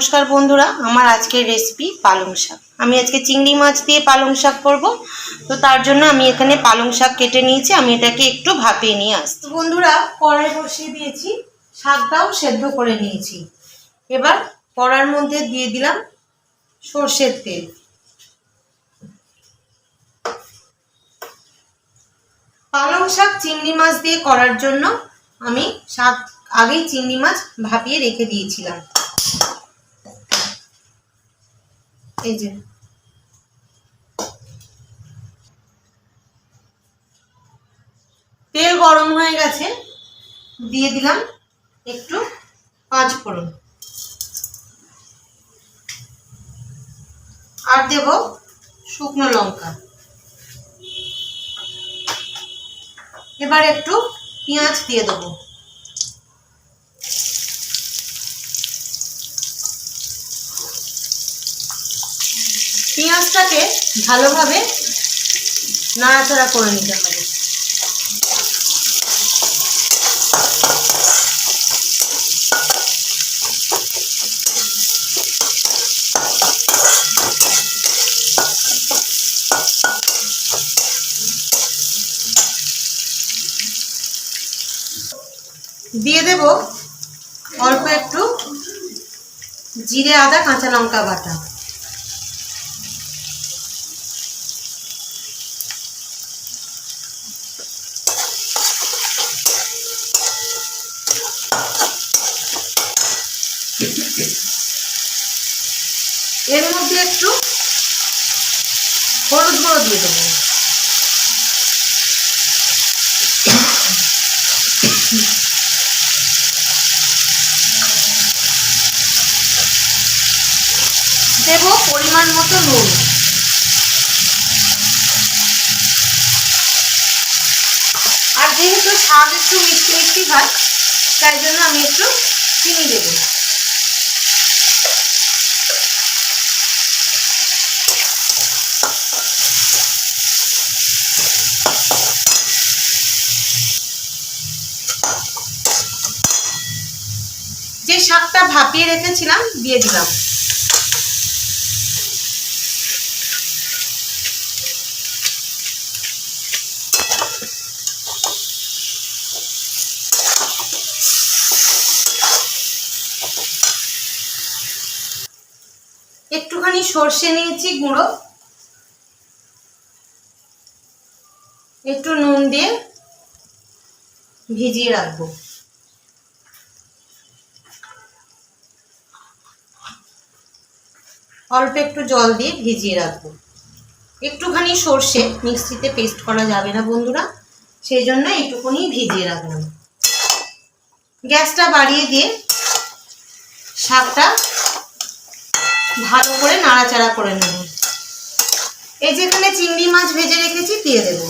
নমস্কার বন্ধুরা, আমার আজকের রেসিপি পালং শাক। আমি আজকে চিংড়ি মাছ দিয়ে পালং শাক করব। তো তার জন্য আমি এখানে পালং শাক কেটে নিয়েছি, আমি এটাকে একটু ভাপিয়ে নিয়ে আসছি। বন্ধুরা, কড়াই বসিয়ে দিয়েছি, শাকটাও সেদ্ধ করে নিয়েছি। এবার কড়ার মধ্যে দিয়ে দিলাম সর্ষের তেল। পালং শাক চিংড়ি মাছ দিয়ে করার জন্য আমি শাক আগেই চিংড়ি মাছ ভাপিয়ে রেখে দিয়েছিলাম। এই যে। তেল গরম হয়ে গেছে, দিয়ে দিলাম একটু পাঁচ ফোড়ন। আর দেব শুকনো লঙ্কা। এবার একটু পেঁয়াজ দিয়ে দেবো। পেঁয়াজটাকে ভালোভাবে নাড়াচাড়া করে নিতে হবে। দিয়ে দেব অল্প একটু জিরে আদা, কাঁচা লঙ্কা বাটা। এর মধ্যে একটু হলুদ গুঁড়ো দিয়ে দেবো। দেব পরিমাণ মতো নুন। আর যেহেতু শাক একটু মিষ্টি মিষ্টি হয়, তাই জন্য আমি একটু চিনি দেবো। শাকটা ভাপিয়ে রেখেছিলাম দিয়ে দিলাম। একটুখানি সর্ষে নিয়েছি গুঁড়ো। একটু নুন দিয়ে ভিজিয়ে রাখব। অল্প একটু জল দিয়ে ভিজিয়ে রাখব। একটুখানি সর্ষে মিক্সিতে পেস্ট করা যাবে না বন্ধুরা, সেই জন্য একটুখানি ভিজিয়ে রাখলাম। গ্যাসটা বাড়িয়ে দিয়ে শাকটা ভালো করে নাড়াচাড়া করে নেব। এই যেখানে চিংড়ি মাছ ভেজে রেখেছি, দিয়ে দেবো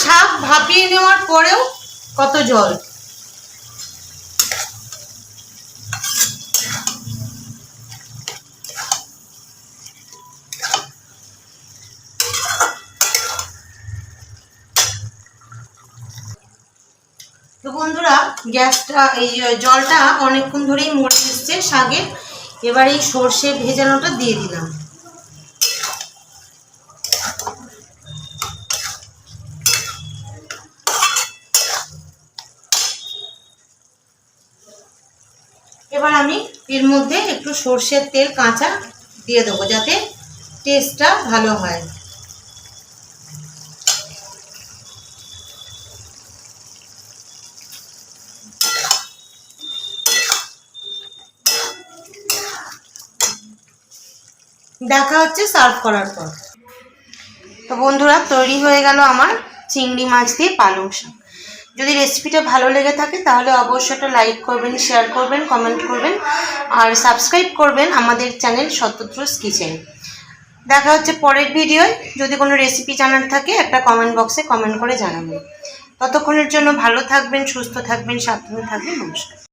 শাক ভাপিয়ে নেওয়ার পরেও কত জল? তো বন্ধুরা, গ্যাসটা, এই জলটা অনেকক্ষণ ধরেই মরে এসছে শাকের এবার এই সর্ষে ভেজানোটা দিয়ে দিলাম। এবার আমি এর মধ্যে একটু সর্ষের তেল, কাঁচা দিয়ে দেবো যাতে টেস্টটা ভালো হয়। দেখা হচ্ছে সার্ভ করার পর। তো বন্ধুরা, তৈরি হয়ে গেল আমার চিংড়ি মাছ দিয়ে পালং শাক। যদি রেসিপিটা ভালো লেগে থাকে, তাহলে অবশ্যই একটা লাইক করবেন শেয়ার করবেন কমেন্ট করবেন, আর সাবস্ক্রাইব করবেন আমাদের চ্যানেল শতদ্রুস কিচেন দেখা হচ্ছে পরের ভিডিওয়। যদি কোনো রেসিপি জানার থাকে, একটা কমেন্ট বক্সে কমেন্ট করে জানাবেন। ততক্ষণের জন্য ভালো থাকবেন, সুস্থ থাকবেন, সাবধানে থাকবেন, নমস্কার।